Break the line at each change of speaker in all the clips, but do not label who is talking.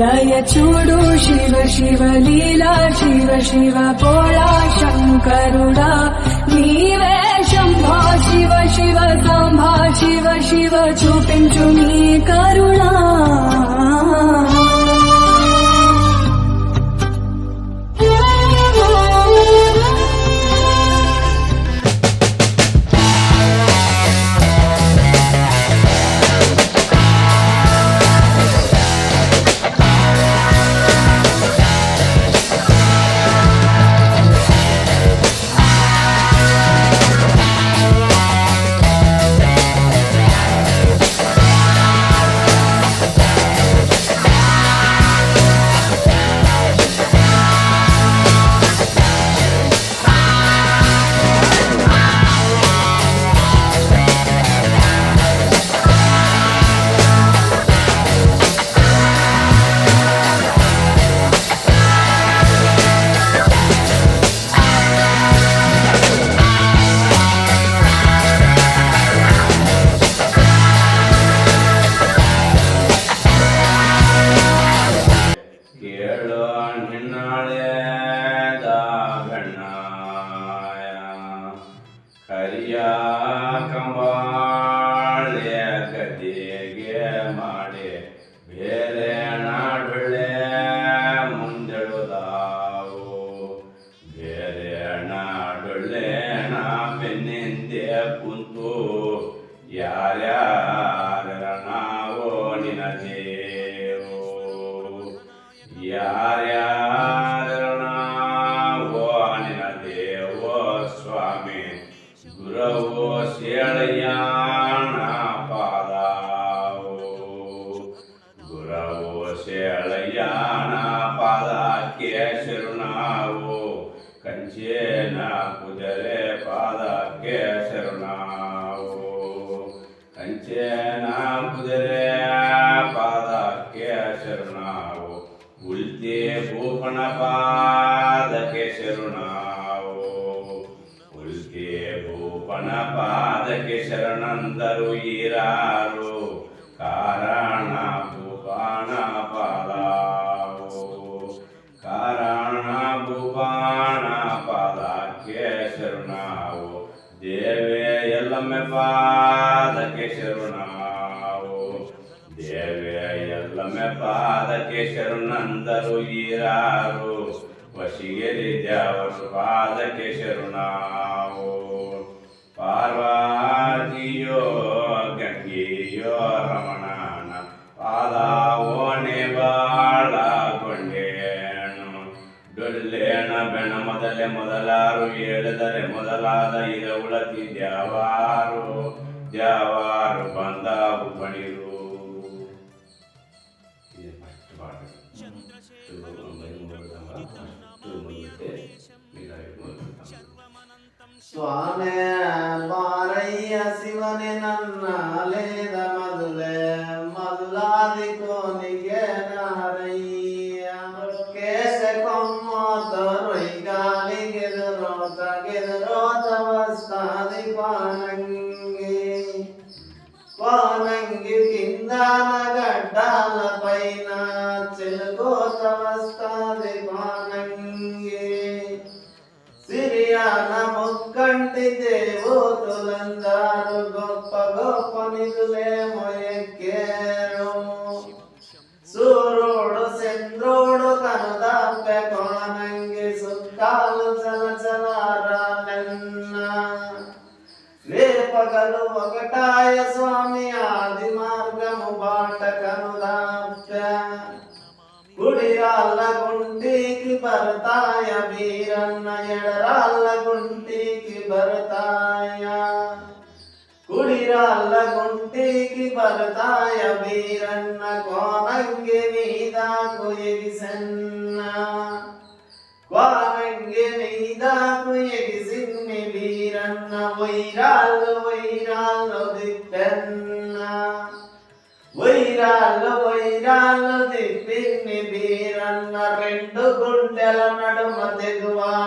దయ చూడు శివ శివ లీలా శివ శివ పోళా శంకరుడా నీవే శంభా శివ శివ సాంబా శివ శివ చూపించు నీ కరుణా
ಬಲಾವು ಬೇರೆಣ ಡೊಳ್ಳೆಣ ಬೆನ್ನೆಂದೆ ಕುಂತು ಯಾರ್ಯಾರ ಭೂಪಣ ಪಾದಕ್ಕೆ ಶರಣಂದರು ಇರಾರು ಕಾರಣ ಭೂಪಾಣ ಕಾರಣ ಭೂಪಾಣ ಪದಕ್ಕೆ ಶರಣಾವು ದೇವೇ ಎಲ್ಲಮ್ಮೆ ಪಾದಕ್ಕೆ ಶರಣಾವು ದೇವೇ ಎಲ್ಲಮ್ಮೆ ಪಾದಕ್ಕೆ ಶರಣಂದರು ಇರಾರು ವಶಿಗೆರಿ ದೇವರು ಪಾದಕ್ಕೆ ಶರಣಾವು ಪಾರ್ವತಿಯೋ ಗಂಗೆಯೋ ರಮಣನ ಪಾದ ಬಾಳ ಕೊಂಡೇನು. ಬೆಣ ಮೊದಲೇ ಮೊದಲಾರು, ಹೇಳಿದರೆ ಮೊದಲಾದ ಇರ ಉಳತಿದ್ಯಾವಾರು ಯಾವಾರು ಬಂದ ಬಣಿರು
ಸ್ವಾಮೇ భరతాయ వీరన్న కోనంగి మీదాకు ఎగిసన్న కోనంగి మీదాకు ఎగిసిన్ని వీరన్న వైరాళ్ళు వైరాళ్ళు దిప్పెన్న. వైరాళ్ళు వైరాళ్ళు దిప్పిన్ని వీరన్న రెండు గుండెల నడుమ తెగువాయ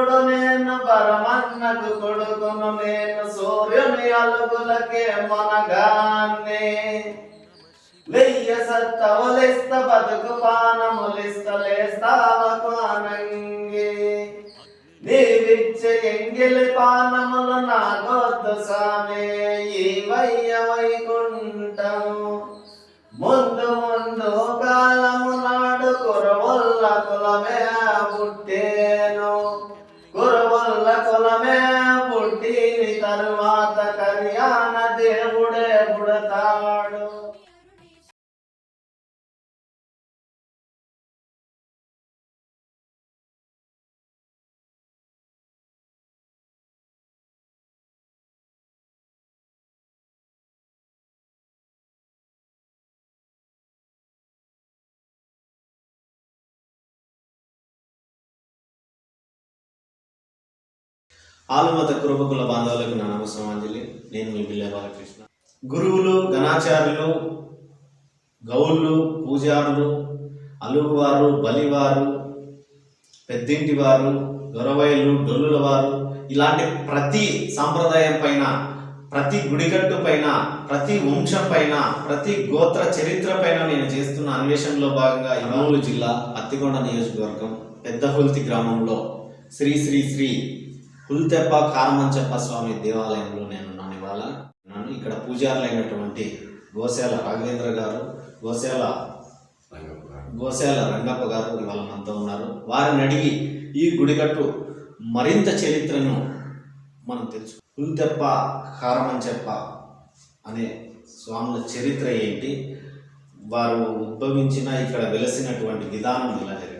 పుత్రుడు నేను పరమన్నకు కొడుకును నేను సూర్యుని అలుగులకే మొనగానే. వెయ్య సత్తవలిస్త బతుకు పానములిస్త లేస్తావకు అనంగి నీవిచ్చే ఎంగిలి పానములు నాగొద్దు సామే.
ఆలుమత కురుబకుల బాంధవులకు నా నమస్కారాంజలి నేను మీ బిల్లె బాలకృష్ణ. గురువులు గణాచార్యులు గౌళ్ళు పూజారులు అలుగువారు బలివారు పెద్దింటి వారు గొరవైలు డొల్లుల వారు ఇలాంటి ప్రతి సాంప్రదాయం పైన ప్రతి గుడిగట్టు పైన ప్రతి వంశం పైన ప్రతి గోత్ర చరిత్ర పైన నేను చేస్తున్న అన్వేషణలో భాగంగా ఇమాములు జిల్లా అత్తికొండ నియోజకవర్గం పెద్దహుల్తి గ్రామంలో శ్రీ శ్రీ శ్రీ కుల్తెప్ప కారమంచప్ప స్వామి దేవాలయంలో నేను ఉన్నాను ఇవాళ. నన్ను ఇక్కడ పూజారులైనటువంటి గోశాల రాఘవేంద్ర గారు గోశాల గోశాల రంగప్ప గారు ఇవాళ మనతో ఉన్నారు. వారిని అడిగి ఈ గుడికట్టు మరింత చరిత్రను మనం తెలుసు. కుల్తెప్ప కారమంచెప్ప అనే స్వాముల చరిత్ర ఏంటి? వారు ఉద్భవించిన ఇక్కడ వెలసినటువంటి విధానం ఇలా జరిగింది?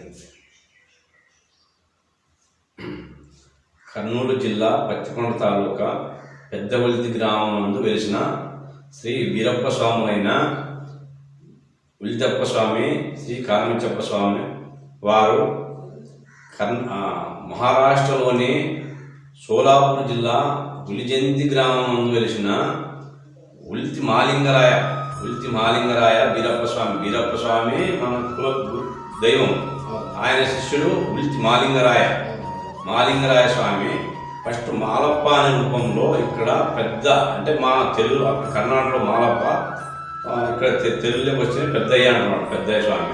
కర్నూలు జిల్లా పచ్చికొండ తాలూకా పెద్దవల్తి గ్రామం నందు వెలిసిన శ్రీ వీరప్ప స్వాములైన ఉల్తప్ప స్వామి శ్రీ కారమిచ్చప్ప స్వామి వారు కర్ మహారాష్ట్రలోని సోలాపూర్ జిల్లా ఉలిజంతి గ్రామం నందు వెలిసిన ఉల్తి మాలింగరాయ ఉల్తి మాలింగరాయ వీరప్ప స్వామి. వీరప్ప స్వామి మన కుల దైవం. ఆయన శిష్యుడు ఉల్తి మాలింగరాయ. మాలింగరాయ స్వామి ఫస్ట్ మాలప్ప అనే రూపంలో ఇక్కడ పెద్ద అంటే మా తెలుగు కర్ణాటకలో మాలప్ప ఇక్కడ తెలుగులోకి వచ్చిన పెద్దయ్య అంటున్నాడు పెద్దయ్య స్వామి.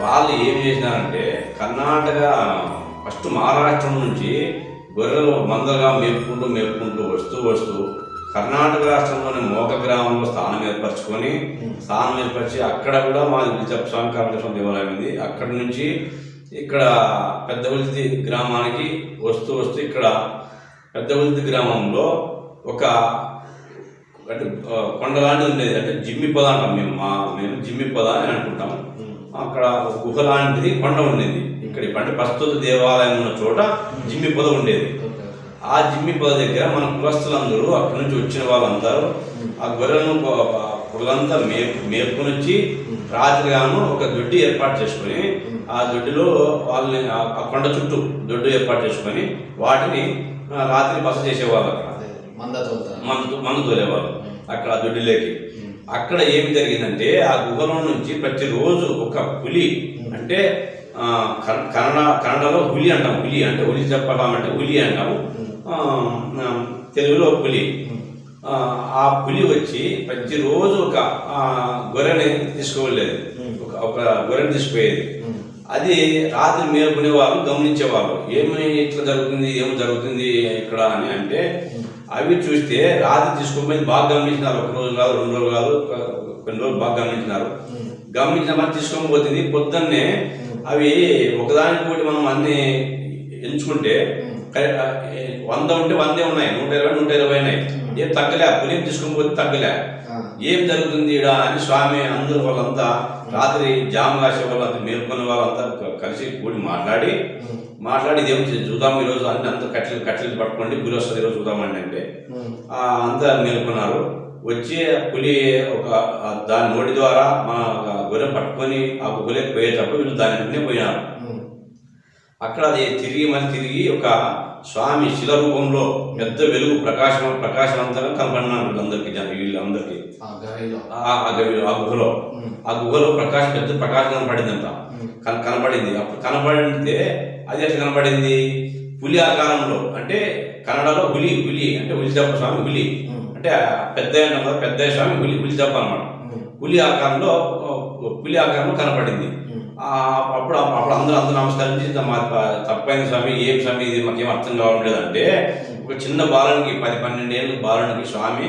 వాళ్ళు ఏం చేసినారంటే కర్ణాటక ఫస్ట్ మహారాష్ట్ర నుంచి గొర్రెలు మందగా మేపుకుంటూ మేపుకుంటూ వస్తూ వస్తూ కర్ణాటక రాష్ట్రంలోని మోక గ్రామంలో స్థానం ఏర్పరచుకొని స్థానం ఏర్పరిచి అక్కడ కూడా మాది విలిచప్ప స్వామి కామేశ్వరం దేవాలయం ఉంది. అక్కడ నుంచి ఇక్కడ పెద్దవల్తి గ్రామానికి వస్తూ వస్తూ ఇక్కడ పెద్దవల్తి గ్రామంలో ఒక అంటే కొండలాంటిది ఉండేది. అంటే జిమ్మి పొద అంటాం మేము. మా మేము జిమ్మి పొద అని అనుకుంటాం అక్కడ ఒక గుహ లాంటిది కొండ ఉండేది. ఇక్కడ అంటే ప్రస్తుత దేవాలయం ఉన్న చోట జిమ్మి పొద ఉండేది. ఆ జిమ్మి పొద దగ్గర మన కులస్తులందరూ అక్కడి నుంచి వచ్చిన వాళ్ళందరూ ఆ గొర్రెలను పొలంతా మేపు మేపుకొని వచ్చి రాత్రిగాను ఒక దొడ్డి ఏర్పాటు చేసుకొని ఆ దొడ్డిలో వాళ్ళని ఆ- కొండ చుట్టూ దొడ్డు ఏర్పాటు చేసుకొని వాటిని రాత్రి బస చేసేవాళ్ళు అక్కడ.
మంద
మందు తోలేవాళ్ళు అక్కడ ఆ దొడ్డిలోకి. అక్కడ ఏమి జరిగిందంటే ఆ గుహలో నుంచి ప్రతిరోజు ఒక పులి అంటే కన్నడ కన్నడలో హులి అంటాం. హులి అంటే హులి చెప్పడం అంటే. హులి అంటాము తెలుగులో పులి. ఆ, పులి వచ్చి ప్రతిరోజు ఒక గొర్రెని తీసుకువెళ్ళేది. ఒక ఒక గొర్రెని తీసుకుపోయేది. అది రాత్రి మేలుకునే వాళ్ళు గమనించేవాళ్ళు ఏమి ఇట్లా జరుగుతుంది ఏమి జరుగుతుంది ఇక్కడ అని అంటే అవి చూస్తే రాత్రి తీసుకుపోయి బాగా గమనించినారు. ఒక రోజు కాదు రెండు రోజులు కాదు కొన్ని రోజులు బాగా గమనించినారు. గమనించిన మరి తీసుకొని పోతుంది. పొద్దున్నే అవి ఒకదానికి ఒకటి మనం అన్ని ఎంచుకుంటే వంద ఉంటే వందే ఉన్నాయి నూట ఇరవై నూట ఇరవై ఉన్నాయి. ఏం తగ్గలే పులిని తీసుకొని పోతే తగ్గలే. ఏం జరుగుతుంది ఈడ అని స్వామి అందరూ వాళ్ళంతా రాత్రి జామ కాసే వాళ్ళంతా మేల్కొనే వాళ్ళంతా కలిసి కూడి మాట్లాడి మాట్లాడి ఇదేం చూద్దాం ఈరోజు అన్ని అంత కట్టెలు కట్టెలు పట్టుకోండి పులి వస్తుంది ఈరోజు చూద్దామండి అంటే. ఆ, అంతా మేల్కొన్నారు. వచ్చి పులి ఒక దాని నోటి ద్వారా మన ఒక గొర్రె పట్టుకొని ఆ గుహలోకి పోయేటప్పుడు వీళ్ళు దాని వెంటనే పోయినారు. అక్కడ అది తిరిగి మళ్ళీ తిరిగి ఒక స్వామి శిల రూపంలో పెద్ద వెలుగు ప్రకాశం ప్రకాశవంతంగా కనపడినారు వీళ్ళందరికీ జన వీళ్ళందరికీ.
ఆ గవిలో
ఆ గుహలో. ఆ గుహలో ప్రకాశం పెద్ద ప్రకాశం కనపడిందంట.
ఉమ్,
కన- కనబడింది అప్పుడు కనబడితే అది ఎట్లా కనబడింది పులి ఆకారంలో అంటే కన్నడలో పులి పులి అంటే ఉలిదప్ప స్వామి
ఉమ్,
అంటే పెద్ద పెద్ద స్వామి పులి ఉలిదప్ప అనమాట పులి ఆకారంలో పులి ఆకారంలో కనపడింది. అప్పుడు అప్పుడు అందరూ అందరూ నమస్కరించి మా ప- తప్పైన స్వామి ఏం స్వామి ఇది? మాకేం అర్థం కావడం లేదంటే ఒక చిన్న బాలునికి పది పన్నెండు ఏళ్ళ బాలునికి స్వామి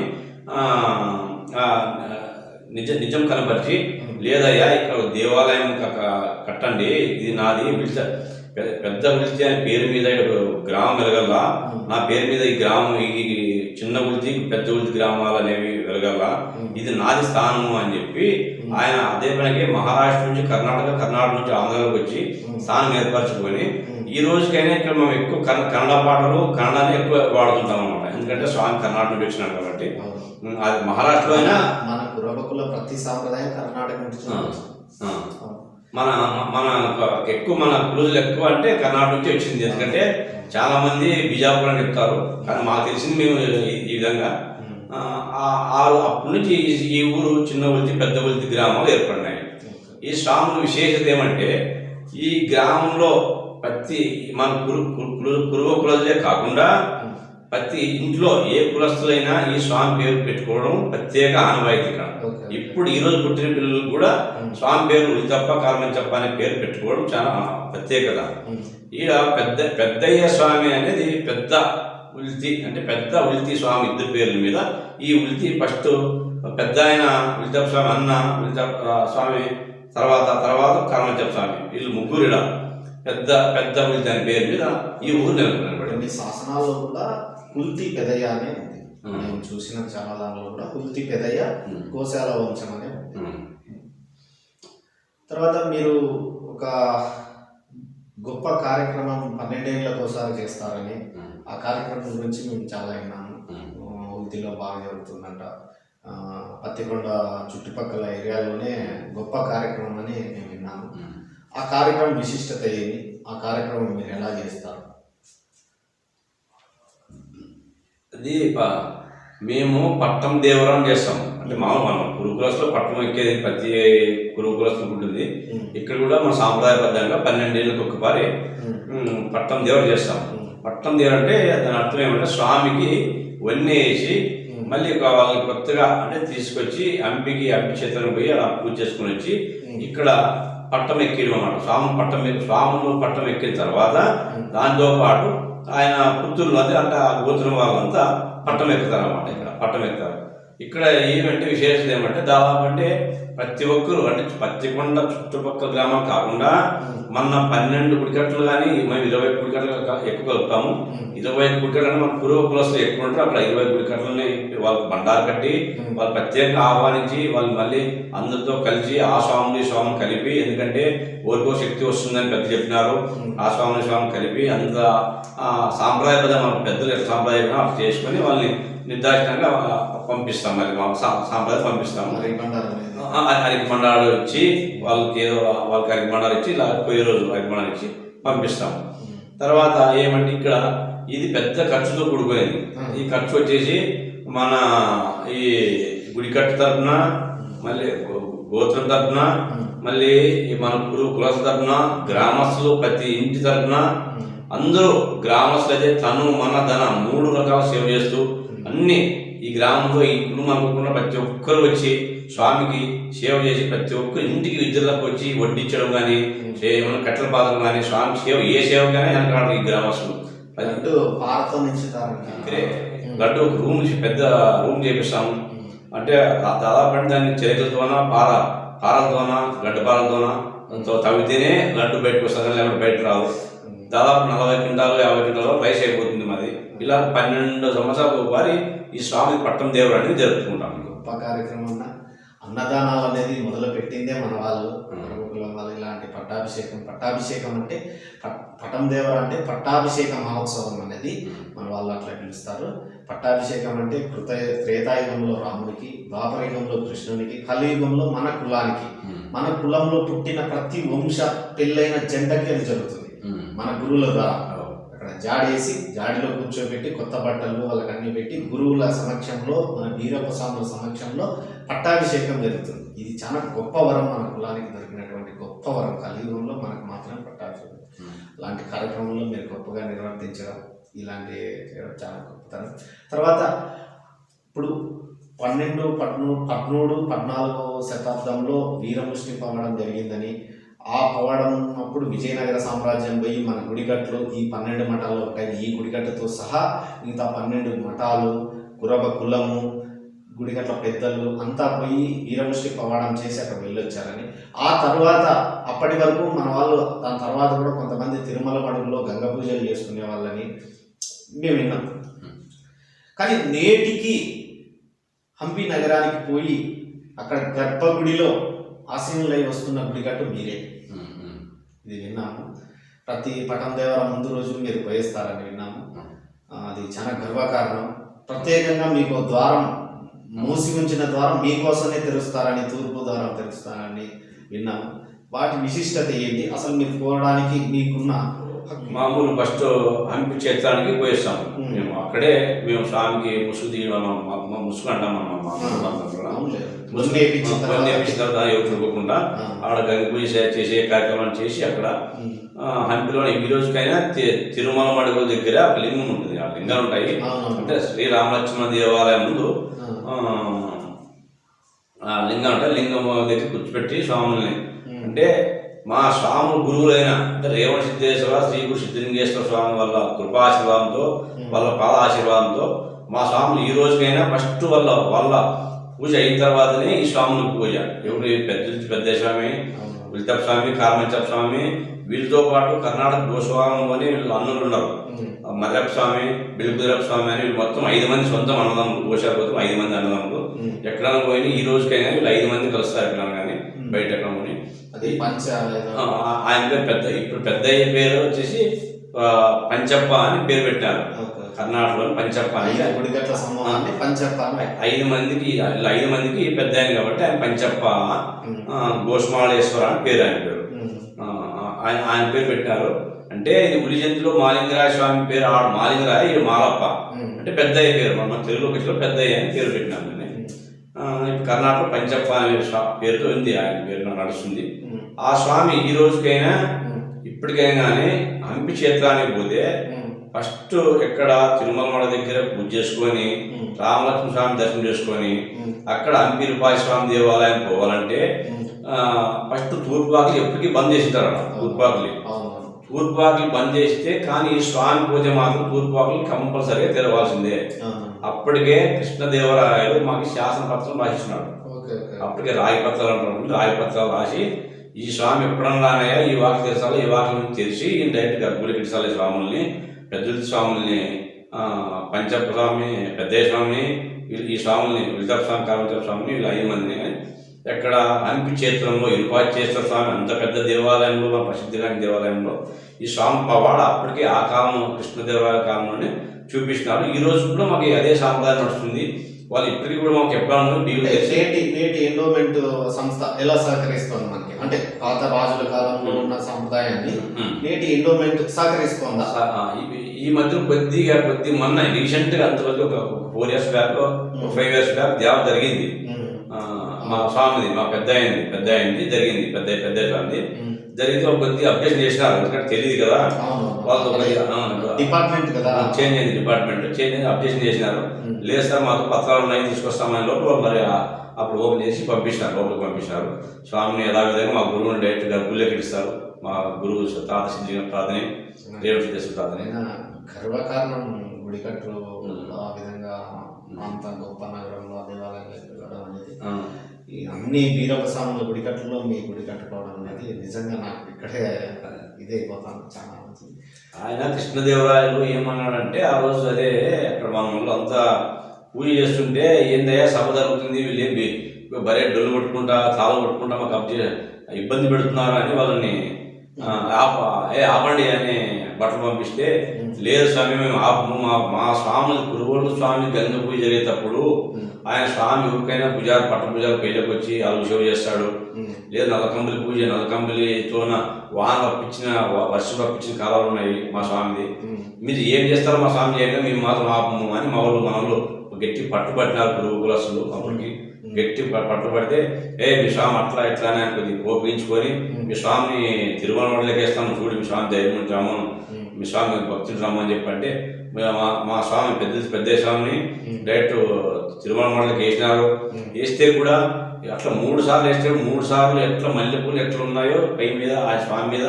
నిజ నిజం కనపరిచి లేదయ్యా ఇక్కడ దేవాలయం కట్టండి ఇది నాది విల్చ పెద్ద విల్చి అనే పేరు మీద గ్రామం వెలగల్లా. నా పేరు మీద ఈ గ్రామం ఈ చిన్న ఉల్తి పెద్ద ఉల్తి గ్రామాలు అనేవి వెలగల్లా. ఇది నాది స్థానము అని చెప్పి ఆయన అదే పనికి మహారాష్ట్ర నుంచి కర్ణాటక కర్ణాటక నుంచి ఆంధ్రాలోకి వచ్చి స్థానం ఏర్పరచుకొని ఈ రోజుకైనా ఇక్కడ మనం ఎక్కువ కన్న- కన్నడ పాటలు కన్నడనే ఎక్కువ వాడుతుంటాం అనమాట ఎందుకంటే స్వామి కర్ణాటక నుంచి వచ్చినాడు కాబట్టి. అది మహారాష్ట్రలో అయినా
మన కురబకుల ప్రతి సాంప్రదాయం కర్ణాటక నుంచి.
మన మన ఎక్కువ మన క్రూజులు ఎక్కువ అంటే కర్ణాటక నుంచి వచ్చింది. ఎందుకంటే చాలా మంది బిజాపూర్ అని చెప్తారు. కానీ మాకు తెలిసింది మేము ఈ- విధంగా. అప్పటి నుంచి ఈ- ఊరు చిన్న ఉలితి పెద్ద ఉలితి గ్రామాలు ఏర్పడినాయి. ఈ స్వాముల విశేషత ఏమంటే ఈ గ్రామంలో ప్రతి మన కురు కురు- కురువ కులజులే కాకుండా ప్రతి ఇంట్లో ఏ కులస్తులైనా ఈ స్వామి పేరు పెట్టుకోవడం ప్రత్యేక ఆనవాయితీ. ఇప్పుడు ఈ రోజు పుట్టిన పిల్లలు కూడా స్వామి పేరు ఉలితప్ప కారమని అనే పేరు పెట్టుకోవడం చాలా ప్రత్యేకత. ఈడ పెద్ద పెద్దయ్య స్వామి అనేది పెద్ద ఉల్తి అంటే పెద్ద ఉల్తి స్వామి ఇద్దరు పేర్ల మీద ఈ ఉల్తి ఫస్ట్ పెద్ద ఆయన ఉలితప్ప స్వామి అన్న ఉలితప్ప స్వామి తర్వాత తర్వాత కర్మచప్ప స్వామి వీళ్ళు ముగ్గురు ఈడ పెద్ద పెద్ద ఉల్తి అనే పేరు మీద ఈ ఊరు నెలకొనబడింది
కొన్ని శాసనాల్లో కూడా కుల్తి పెదయ్య అనే ఉంది. నేను చూసిన చాలా దానిలో కూడా కుల్తి పెదయ్య. గోశాల వంశం అనే ఉంది. తర్వాత మీరు ఒక గొప్ప కార్యక్రమం పన్నెండేళ్ళకి ఒకసారి చేస్తారని. ఆ కార్యక్రమం గురించి మేము చాలా విన్నాము ఉల్తిలో బాగా జరుగుతుందంట. పత్తికొండ చుట్టుపక్కల ఏరియాలోనే గొప్ప కార్యక్రమం అని మేము. విన్నాము. ఆ కార్యక్రమం విశిష్టత ఏమి ఆ కార్యక్రమం మీరు ఎలా చేస్తారు?
అది మేము పట్టం దేవరం చేస్తాం. అంటే మామూలు మనం కురుకులస్లో పట్టం ఎక్కేది ప్రతి కురుకులస్లో ఉంటుంది. ఇక్కడ కూడా మన సాంప్రదాయబద్ధంగా పన్నెండేళ్ళకి ఒక్కసారి పట్టం దేవర చేస్తాం. పట్టం అంటే దాని అర్థం ఏమంటే స్వామికి వన్నె వేసి
ఉమ్,
మళ్ళీ వాళ్ళని కొత్తగా అంటే తీసుకొచ్చి అంపికి అంపి చేతులను పోయి అలా పూజ చేసుకుని వచ్చి ఇక్కడ పట్టం ఎక్కిడం అన్నమాట స్వామి పట్టం స్వాములు పట్టం ఎక్కిన తర్వాత దాంతో పాటు ఆయన పుత్తూరులో అదే అంటే ఆ గోత్రం వాళ్ళంతా పట్టం ఎక్కుతారు అన్నమాట ఇక్కడ పట్టం ఎక్కుతారు. ఇక్కడ ఏమంటే విశేషత ఏమంటే దాదాపు అంటే ప్రతి ఒక్కరు అంటే పత్తికొండ చుట్టుపక్కల గ్రామం కాకుండా మన పన్నెండు గుడికట్లు కానీ మేము ఇరవై గుడికట్లు ఎక్కుగలుగుతాము ఇరవై గుడికట్లని మన పూర్వ కులస్తులు ఎక్కువ ఉంటారు. అక్కడ ఇరవై గుడికట్లని వాళ్ళకి బండారు కట్టి వాళ్ళు ప్రత్యేకంగా ఆహ్వానించి వాళ్ళు మళ్ళీ అందరితో కలిసి ఆ స్వామిని ఈ స్వామిని కలిపి ఎందుకంటే ఓరికో శక్తి వస్తుందని పెద్ద చెప్పినారు. ఆ స్వామిని స్వామిని కలిపి అంత ఆ, సాంప్రదాయబద్ధ మన పెద్దలు సాంప్రదాయంగా అట్లా చేసుకొని వాళ్ళని నిర్దాక్షిణంగా పంపిస్తాం మరి మా సా- సాంప్రదాయం పంపిస్తాము
మరి బండారు అనేది.
ఆ, ఆ, అరటి మండాలు ఇచ్చి వాళ్ళకి ఏదో వాళ్ళకి అరటి మండాలు ఇచ్చి ఇలా పోయే రోజు అరటి మండాలు ఇచ్చి పంపిస్తాం. తర్వాత ఏమంటే ఇక్కడ ఇది పెద్ద ఖర్చుతో కూడుకునేది ఈ ఖర్చు వచ్చేసి మన ఈ గుడి కట్టు తరపున మళ్ళీ గోత్రం తరపున మళ్ళీ ఈ మన కురు కులస తరపున గ్రామస్తులు ప్రతి ఇంటి తరపున అందరూ గ్రామస్తులు అయితే తను మన ధన మూడు రకాల సేవ చేస్తూ అన్ని ఈ గ్రామంలో ఈ కుటుంబం అనుకోకుండా ప్రతి ఒక్కరు వచ్చి స్వామికి సేవ చేసి ప్రతి ఒక్కరు ఇంటికి విద్యలకు వచ్చి వడ్డించడం కానీ ఏమైనా కట్టెల పాత్రం కానీ స్వామికి సేవ ఏ సేవ కానీ వెనకాడరు ఈ గ్రామస్తులు.
లడ్డు పారతో
గడ్డు ఒక రూమ్ పెద్ద రూమ్ చేపిస్తాము. అంటే దాదాపు దాన్ని చేతులతోన పార పారలతోన గడ్డ పారలతోన తో తవ్వితేనే లడ్డు బయటకు వస్తుంది లేకపోతే బయట రావు దాదాపు నలభై క్వింటాలు యాభై క్వింటాలు రైస్ అయిపోతుంది. ఇలా పన్నెండు సంవత్సరాలు ఒకసారి ఈ స్వామి పట్టం దేవుడు అనేది జరుపుకుంటాం
గొప్ప కార్యక్రమం అన్న. అన్నదానాలు అనేది మొదలు పెట్టిందే మన వాళ్ళు కులం వాళ్ళు ఇలాంటి పట్టాభిషేకం. పట్టాభిషేకం అంటే పటం దేవర అంటే పట్టాభిషేక మహోత్సవం అనేది మన వాళ్ళు అట్లా పిలుస్తారు. పట్టాభిషేకం అంటే కృత త్రేతాయుగంలో రాముడికి ద్వాపరయుగంలో కృష్ణునికి కలియుగంలో మన కులానికి. మన కులంలో పుట్టిన ప్రతి వంశ పెళ్ళైన జంటకి అది జరుగుతుంది. మన గురువుల ద్వారా. జాడేసి జాడిలో కూర్చోబెట్టి కొత్త బట్టలు వాళ్ళకి అన్ని పెట్టి గురువుల సమక్షంలో మన వీరప్ప స్వాముల సమక్షంలో పట్టాభిషేకం జరుగుతుంది. ఇది చాలా గొప్ప వరం మన కులానికి దొరికినటువంటి గొప్ప వరం. కలియుగంలో మనకు మాత్రమే పట్టాభిషేకం. అలాంటి కార్యక్రమంలో మీరు గొప్పగా నిర్వర్తించడం ఇలాంటి చేయడం చాలా గొప్పతనం. తర్వాత ఇప్పుడు పన్నెండు పద్మూడు పద్మూడు పద్నాలుగో శతాబ్దంలో వీరముష్టి పవడం జరిగిందని ఆ పవడం అప్పుడు విజయనగర సామ్రాజ్యం పోయి మన గుడిగట్లు ఈ పన్నెండు మఠాలు ఉంటాయి. ఈ గుడిగట్టుతో సహా మిగతా పన్నెండు మఠాలు గురబ కులము గుడిగట్ల పెద్దలు అంతా పోయి వీరముష్టి పవాడం చేసి అక్కడ వెళ్ళొచ్చారని. ఆ తర్వాత అప్పటి వరకు మన వాళ్ళు దాని తర్వాత కూడా కొంతమంది తిరుమల మడుగులో గంగ పూజలు చేసుకునే వాళ్ళని మేము విన్నాం. కానీ నేటికి హంపి నగరానికి పోయి అక్కడ గర్భగుడిలో ఆశీనులై వస్తున్న గుడిగట్టు మీరే. ఇది విన్నాము. ప్రతి పటం దేవర ముందు రోజు మీరు పోయిస్తారని విన్నాము. అది చాలా గర్వకారణం. ప్రత్యేకంగా మీకు ద్వారం మూసి ఉంచిన ద్వారం మీకోసమే తెరుస్తారని తూర్పు ద్వారం తెరుస్తారని విన్నాము. వాటి విశిష్టత ఏంటి? అసలు మీరు పోవడానికి మీకున్న
మామూలు ఫస్ట్ హంపి క్షేత్రానికి పోయిస్తాం. మేము అక్కడే మేము స్వామికి ముసుగు తీయడం ముసుగు అంటాం. ముసుగు
నేర్పించిన తర్వాత-
నేర్పించిన తర్వాత ఎవరు తిరుగుకుండా
ఆ.
ఆడ చేసే కార్యక్రమాలు చేసి అక్కడ హంపిలో ఈ రోజుకైనా తిరుమల మడుగు దగ్గర ఒక లింగం ఉంటుంది ఆ లింగాలు ఉంటాయి. అంటే శ్రీరామలక్ష్మణ దేవాలయం ముందు
ఆ.
లింగం అంటే లింగం దగ్గర కూర్చోపెట్టి స్వాముల్ని. అంటే మా స్వాములు గురువులైన అంటే రేవణ సిద్ధేశ్వర శ్రీ గురు సిద్ధలింగేశ్వర స్వామి వాళ్ళ కృపాశీర్వాదంతో వాళ్ళ పాదాశీర్వాదంతో మా స్వాములు ఈ రోజుకైనా ఫస్ట్ వాళ్ళ వాళ్ళ పూజ అయిన తర్వాతనే ఈ స్వాములకు పూజ ఎవరు పెద్ద పెద్ద స్వామి. విల్తప్ స్వామి కార్మంచప్ స్వామి వీళ్ళతో పాటు కర్ణాటక గోస్వామి అని వీళ్ళు అన్నులు ఉన్నారు
ఉమ్.
మర్రప్ప స్వామి బిలుకుదరప్ప స్వామి అని వీళ్ళు మొత్తం ఐదు మంది సొంతం అన్నదమ్ములు గోశాల కోసం ఐదు మంది అన్నదమ్ములు
ఉమ్.
ఎక్కడైనా పోయినా ఈ రోజుకైనా వీళ్ళు ఐదు మంది కలుస్తారు ఎక్కడైనా కానీ. బయట ఎక్కడ ఆయన పేరు పెద్ద ఇప్పుడు పెద్ద అయ్యే పేరు వచ్చేసి పంచప్ప అని పేరు పెట్టారు. కర్ణాటకలో పంచప్ప అని.
పంచప్ప
ఐదు మందికి ఐదు మందికి పెద్ద ఆయన కాబట్టి ఆయన పంచప్ప గోస్మాళేశ్వర అని పేరు ఆయన పేరు. ఆయన ఆయన పేరు పెట్టారు. అంటే ఇది ఉలిజంతిలో మాలింగరాయ స్వామి పేరు ఆడు మాలింగరాయ ఇది మాలప్ప. అంటే పెద్దయ్య పేరు. మన తెలుగు భాషలో పెద్దయ్య అని పేరు పెట్టినాం దాన్ని. ఆ, ఇప్పుడు కర్ణాటక పంచప్ప అనే పేరుతో ఉంది ఆయన. పేరు నడుస్తుంది. ఆ స్వామి ఈ రోజుకైనా. ఇప్పటికైనా కానీ హంపి క్షేత్రానికి పోతే. ఫస్ట్ ఎక్కడ తిరుమల మడ దగ్గర పూజ చేసుకొని
ఉమ్.
రామలక్ష్మణ స్వామి దర్శనం చేసుకొని. అక్కడ హంపి రూపాయి స్వామి దేవాలయం పోవాలంటే ఫస్ట్ తూర్పువాకిలి ఎప్పటికీ బంద్ చేసింటారు అక్కడ తూర్పువాకిలి. తూర్పువాకిలి బంద్ చేస్తే కానీ ఈ స్వామి పూజ మాత్రం తూర్పువాకిలి కంపల్సరీగా తెరవాల్సిందే. అప్పటికే కృష్ణదేవరాయలు మాకు శాసన పత్రం రాసిస్తున్నాడు అప్పటికే రాయి పత్రాలు అంటారు రాయి పత్రాలు రాసి ఈ స్వామి ఎప్పుడన్నా రానయ్యా ఈ వాకి తెరచాలి ఈ వాకి నుంచి తెరిచి ఈయన డైరెక్ట్ గర్భులకి ఇచ్చాలి స్వాముల్ని పెద్దల స్వాముల్ని పంచప్ప స్వామి పెద్ద స్వామిని ఈ స్వాముల్ని విజయ స్వామి కామేశ్వర స్వామిని వీళ్ళు ఐదు మందిని ఎక్కడ హంపి క్షేత్రంలో ఇరుపాచేశ్వర స్వామి అంత పెద్ద దేవాలయంలో ప్రసిద్ధి ప్రసిద్ధిగాని దేవాలయంలో ఈ స్వామి పవాడ అప్పటికే ఆ కాలం కృష్ణదేవరాయ కాలంలోనే చూపిస్తున్నారు. ఈ రోజు కూడా మాకు అదే సాంప్రదాయం నడుస్తుంది. వాళ్ళు ఇప్పటికీ కూడా మాకు ఎప్పుడన్నా డీల్
నేటి నేటి ఎండోమెంట్ సంస్థ ఎలా సహకరిస్తోంది మనకి అంటే పాత రాజుల కాలంలో ఉన్న సంప్రదాయాన్ని
ఉమ్.
నేటి ఎండోమెంట్ సహకరిస్తోందా
ఈ- మధ్య కొద్దిగా కొద్ది మొన్న రీసెంట్గా అంతవరకు ఒక four years back five years back దేవ జరిగింది. ఆ, మా స్వామిది మా పెద్ద అయింది పెద్ద అయింది జరిగింది పెద్ద పెద్ద స్వామిది. జరిగితే ఒక కొద్దిగా అప్డేషన్ చేసినారు. ఎందుకంటే తెలియదు కదా. వాళ్ళు
డిపార్ట్మెంట్ కదా.
చేంజ్ అయింది డిపార్ట్మెంట్. చేంజ్ అయింది అప్డేషన్ చేసినారు. లేదు సార్ మాకు పత్రాలు ఉన్నాయి తీసుకొస్తామని లోపల మరి అప్పుడు ఓపెన్ చేసి పంపించినారు లోపలికి పంపించినారు. స్వామిని యథావిధంగా మా గురువుని డైరెక్ట్ గర్భుల్లోకి ఇస్తారు మా గురువు తాత సిద్ధి రేవణ సిద్ధేశ్వర తాతని
అయినా గర్వకారణం గుడికట్టు ఆ విధంగా అంత గొప్ప నగరంలో వెళ్ళడం అనేది. అన్ని వీరప్ప స్వాముల గుడికట్టులో మీ గుడి కట్టుకోవడం అనేది నిజంగా నాకు ఇక్కడే ఇదే అయిపోతాను చాలా
ఆయన కృష్ణదేవరాయలు ఏమన్నాడంటే ఆ రోజు అదే అక్కడ మన వాళ్ళు అంతా పూజ చేస్తుంటే ఏందయ్యా సభ జరుగుతుంది వీళ్ళు ఏంటి బరే డొల్లు కొట్టుకుంటా తాళం కొట్టుకుంటా మాకు అబ్జె ఇబ్బంది పెడుతున్నారు అని వాళ్ళని ఏ ఆపండి అని బట్టలు పంపిస్తే లేదు స్వామి మేము ఆపము మా మా స్వామి గురువులు స్వామి గంగ పూజ జరిగేటప్పుడు ఆయన స్వామి ఊరికైనా పూజారు పట్ట పూజలు పెళ్ళకి వచ్చి సేవ చేస్తాడు లేదు నల్లకంబలి పూజ నల్లకంబలితోన వాన రప్పించిన వర్షం రప్పించిన కాలాలు ఉన్నాయి మా స్వామిది. మీరు ఏం చేస్తారో మా స్వామి చేయగా మేము మాత్రం ఆపము అని మా వాళ్ళు మా వాళ్ళు గట్టి పట్టుబట్టినారు గురువు కులసులు అప్పటికి. గట్టి పట్టుబడితే ఏ మీ స్వామి అట్లా ఇట్లా అని కొద్దిగా కోపించుకొని మీ స్వామిని తిరుమలలోకి వేస్తాము. చూడు మీ స్వామి ధైర్యం ఉంటాము మీ స్వామి భక్తులు రమ్మని చెప్పంటే మే- మా మా స్వామి పెద్ద పెద్ద స్వామిని డైరెక్ట్ తిరుమల మండలికి వేసినారు వేస్తే కూడా అట్లా మూడు సార్లు వేస్తే మూడు సార్లు ఎట్లా మల్లెపూలు ఎట్లా ఉన్నాయో పై మీద ఆ స్వామి మీద.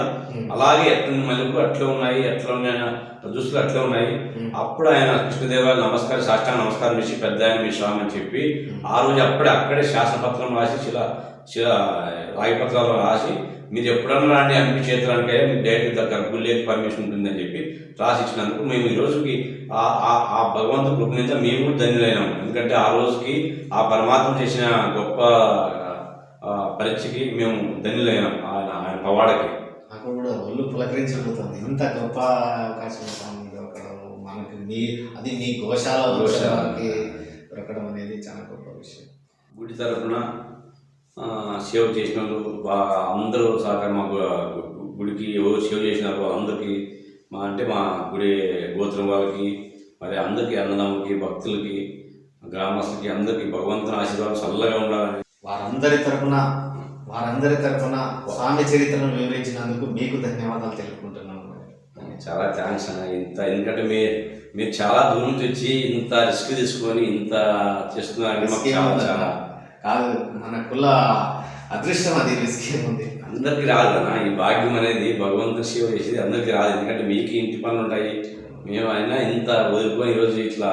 అలాగే ఎట్లా మల్లెపూలు? అట్లా ఉన్నాయి ఎట్లా ఉన్నాయి దుస్తులు అట్లా ఉన్నాయి. అప్పుడు ఆయన కృష్ణదేవాలు నమస్కారం సాష్టాంగ నమస్కారం చేసి పెద్ద ఆయన మీ స్వామి అని చెప్పి ఆ రోజు అప్పుడే అక్కడే శాసనపత్రం రాసి శిల శిల రాయి పత్రాలు రాసి మీరు ఎప్పుడన్నా రండి ఎంపీ చేతులంటే డైరెక్ట్ దగ్గర గుళ్ళేకి పర్మిషన్ ఉంటుందని చెప్పి రాసి ఇచ్చినందుకు మేము ఈ రోజుకి ఆ ఆ- ఆ భగవంతుడి కృప నుంచి మేము ధన్యులైనాం ఎందుకంటే ఆ రోజుకి ఆ పరమాత్మ చేసిన గొప్ప పరీక్షకి మేము ధన్యులైనాం ఆయన ఆయన పవాడకి.
నాకు కూడా ఒళ్ళు పులకరించిపోతుంది ఇంత గొప్ప అవకాశం మనకి మీ అది మీ గోశాల
గోశాల.
గోశాలకి దొరకడం అనేది చాలా గొప్ప విషయం.
గుడి తరఫున సేవ చేసిన వాళ్ళు అందరూ సహకారం మాకు గుడికి ఎవరు సేవ చేసినారు అందరికీ మా అంటే మా గుడి గోత్రం వాళ్ళకి మరి అందరికీ అన్నదమ్ములకి భక్తులకి గ్రామస్తులకి అందరికీ భగవంతుని ఆశీర్వాదం చల్లగా ఉండాలని.
వారందరి తరపున వారందరి తరపున స్వామి చరిత్రను వివరించినందుకు మీకు ధన్యవాదాలు తెలుపుకుంటున్నాను.
చాలా థ్యాంక్స్ అన్న ఇంత ఎందుకంటే మీ మీరు చాలా దూరం నుంచి వచ్చి ఇంత రిస్క్ తీసుకొని ఇంత చాలా
కాదు మన కుల అదృష్టం అది రిస్క్ ఏముంది
అందరికి రాదు కదా ఈ భాగ్యం అనేది భగవంతుని సేవ చేసేది అందరికి రాదు ఎందుకంటే మీకు ఇంటి పనులు ఉంటాయి మేము అయినా ఇంత వదులుకొని ఈరోజు ఇట్లా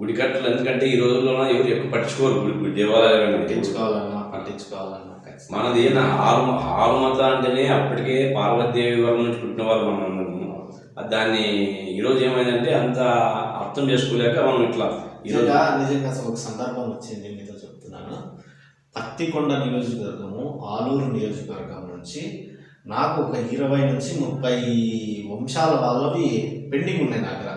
గుడి కట్టలు ఎందుకంటే ఈ రోజుల్లో ఎవరు ఎక్కువ పట్టించుకోరు గుడి గుడి దేవాలయాలు.
పట్టించుకోవాలన్నా పట్టించుకోవాలన్నా.
మనది నా ఆలు ఆలుమత అంటేనే అప్పటికే పార్వతీదేవి వరం నుంచి పుట్టిన వాళ్ళు మనం అందరము. అది దాన్ని ఈరోజు ఏమైందంటే అంత అర్థం చేసుకోలేక మనం ఇట్లా ఈరోజు
నిజంగా అసలు ఒక సందర్భం వచ్చింది మీతో పత్తికొండ నియోజకవర్గము ఆలూరు నియోజకవర్గం నుంచి నాకు ఒక ఇరవై నుంచి ముప్పై వంశాల వాళ్ళవి పెండింగ్ ఉన్నాయి నా దగ్గర.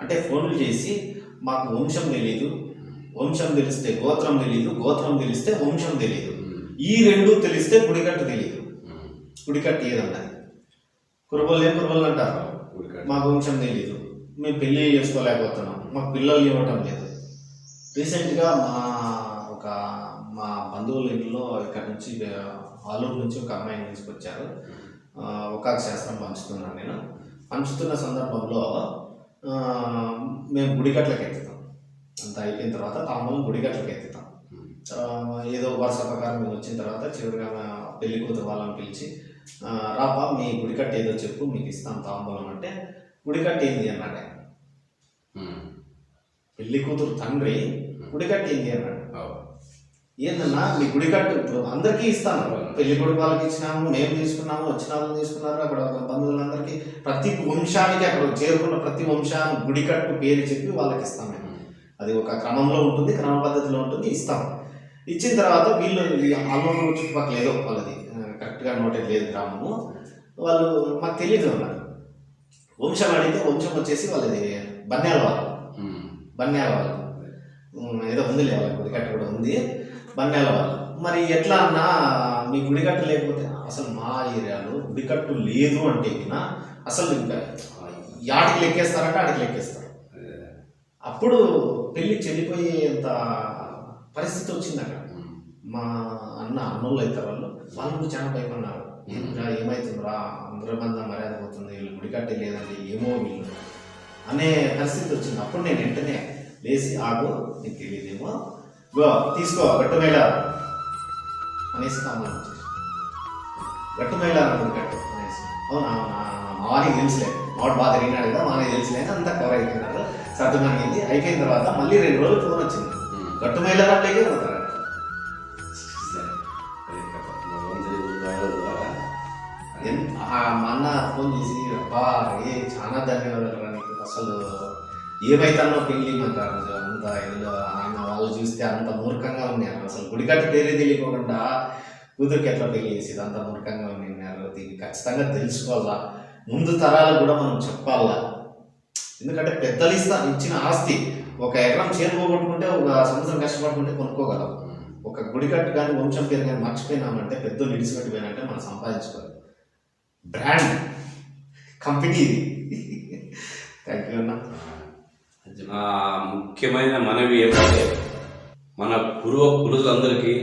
అంటే ఫోన్లు చేసి మాకు వంశం తెలీదు వంశం తెలిస్తే గోత్రం తెలీదు గోత్రం తెలిస్తే వంశం తెలీదు. ఈ రెండు తెలిస్తే గుడికట్టు
ఉహు.
గుడికట్టు ఏదన్నది? కురబోలు ఏం కురబోలు అంటారు. మాకు వంశం తెలీదు. మేము పెళ్ళి చేసుకోలేకపోతున్నాం. మాకు పిల్లలు ఇవ్వటం లేదు. రీసెంట్గా మా ఒక మా బంధువుల ఇంట్లో ఇక్కడ నుంచి ఆలూరు నుంచి ఒక అమ్మాయిని తీసుకొచ్చారు. ఒక శాస్త్రం పంచుతున్నాను నేను. పంచుతున్న సందర్భంలో మేము గుడిగట్లకి ఎత్తుతాం అంత అయిపోయిన తర్వాత తాంబూలం గుడిగట్లకి ఎత్తుతాం ఆ, ఏదో వరుస ప్రకారం మేము వచ్చిన తర్వాత చివరిగా పెళ్ళి కూతురు వాళ్ళని పిలిచి రాపా మీ గుడికట్ట ఏదో చెప్పు మీకు ఇస్తాం తాంబూలం అంటే గుడికట్ట ఏంది అన్నాడు.
ఉహు.
పెళ్ళి కూతురు తండ్రి గుడికట్ట ఏంది అన్నాడు.
అవు.
ఏందన్నా మీ గుడికట్టు ఇప్పుడు అందరికీ ఇస్తాను. పెళ్ళి కొడుకు వాళ్ళకి ఇచ్చినాము మేము తీసుకున్నాము వచ్చిన వాళ్ళు తీసుకున్నారు అక్కడ ఒక బంధువులందరికీ ప్రతి వంశానికి అక్కడ చేరుకున్న ప్రతి వంశాన్ని గుడికట్టు పేరు చెప్పి వాళ్ళకి ఇస్తాం మేము. అది ఒక క్రమంలో ఉంటుంది క్రమ పద్ధతిలో ఉంటుంది ఇస్తాం. ఇచ్చిన తర్వాత వీళ్ళు అల్లూరు చుట్టుపక్కల ఏదో వాళ్ళది కరెక్ట్గా నోటెడ్ లేదు గ్రామము. వాళ్ళు మాకు తెలియదు అన్నారు. వంశం అడిగితే వంశం వచ్చేసి వాళ్ళది బన్యాల వాళ్ళు
ఉహు.
బన్యాల వాళ్ళు ఏదో ఉందిలే వాళ్ళ గుడికట్ట కూడా ఉంది. బన్యాల వాళ్ళు మరి ఎట్లా అన్నా మీ గుడికట్టు లేకపోతే అసలు మా ఏరియాలో గుడికట్టు లేదు అంటే అసలు ఇంకా యాడికి లెక్కేస్తారంటే ఆడికి లెక్కేస్తారు. అప్పుడు పెళ్ళి చెల్లిపోయేంత పరిస్థితి వచ్చింది అక్కడ. మా అన్న అన్నోళ్ళు అయితే వాళ్ళు వాళ్ళు చాలా భయపడినారు ఏంట్రా ఏమవుతుందిరా అందరి మంది మర్యాద పోతుంది వీళ్ళు గుడికట్టే లేదండి ఏమో వీళ్ళు అనే పరిస్థితి వచ్చింది. అప్పుడు నేను వెంటనే లేచి ఆగు నీకు తెలియదేమో గో తీసుకో గట్టు మేళ. అనేసి కామన్ గట్టు మేళ గుడికట్టు అనేసి. అవునా మావానికి తెలుసులే. మావాడు బాగా తిరిగినాడు కదా మావానికి తెలుసులే అని అంతా కవర్ అయిపోయినారు. సర్దుమణిగింది అయిపోయిన తర్వాత మళ్ళీ రెండు రోజులు ఫోన్ వచ్చింది. గట్టు పోతారు? ఎన్- ఆ మా అన్న ఫోన్ చేసి అబ్బా ఏ చాలా ధన్యవాదాలు నీకు అసలు. ఏమైతానో పెళ్ళి మాకు అంత ఇదిలో ఆయన వాళ్ళు చూస్తే అంత మూర్ఖంగా ఉన్నారు. అసలు గుడికట్ట పేరే తెలియకుండా కూతురికి ఎట్లా పెళ్ళి చేసేది? అంత మూర్ఖంగా ఉన్నారు. దీన్ని ఖచ్చితంగా తెలుసుకోవాలా? ముందు తరాలకు కూడా మనం చెప్పాలా? ఎందుకంటే పెద్దలు ఇస్తా ఇచ్చిన ఆస్తి ఒక ఎకరం చేను పోగొట్టుకుంటే ఒక సంవత్సరం కష్టపడుకుంటే కొనుక్కోగలం. ఒక గుడి కట్టు కానీ వంశం పేరు కానీ మర్చిపోయినామంటే పెద్దలు ఇడిచిపెట్టిపోయినంటే మనం సంపాదించుకోవాలి. బ్రాండ్. కంపెనీ ఇది. థ్యాంక్ యూ అన్నా.
నా ముఖ్యమైన మనవి ఏమంటే మన పురువ పురుషులందరికీ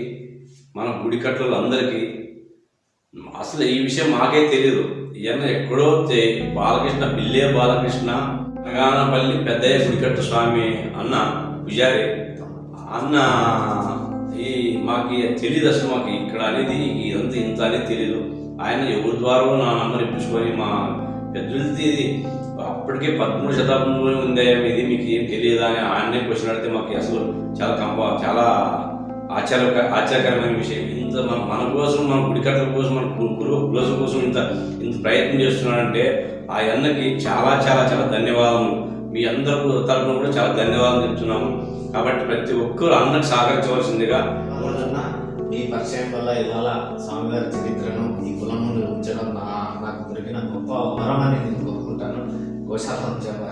మన గుడికట్లందరికీ అసలు ఈ విషయం మాకే తెలియదు ఈయన ఎక్కడో బాలకృష్ణ బిల్లే బాలకృష్ణ నగానపల్లి పెద్దయ్య గుడికట్టు స్వామి అన్న పూజారి. అన్న ఈ మాకు తెలియదు అసలు మాకు ఇక్కడ అనేది ఇదంతా ఇంత అనేది తెలియదు ఆయన ఎవరి ద్వారా నా నంబర్ ఇప్పించుకొని మా పెద్దలది అప్పటికే పదమూడు శతాబ్దంలో ఉందే ఇది మీకు ఏం తెలియదా అని ఆయన్నే క్వశ్చన్ అడిగితే మాకు అసలు చాలా కంప చాలా ఆశ్చర్య ఆశ్చర్యకరమైన విషయం. ఇంత మన మన కోసం మన గుడికట్టల కోసం మన గురువు కులస కోసం ఇంత ఇంత ప్రయత్నం చేస్తున్నాడంటే ఆ అన్నకి చాలా చాలా చాలా ధన్యవాదాలు మీ అందరి తరఫున కూడా చాలా ధన్యవాదాలు చెప్తున్నాము. కాబట్టి ప్రతి ఒక్కరు అన్నకు సహకరించవలసిందిగా
మీ పరిచయం వల్ల ఇవాళ స్వామివారి చరిత్రను ఈ కులం ముందు ఉంచడం నాకు దొరికిన గొప్ప వరం అనేది 国下放的。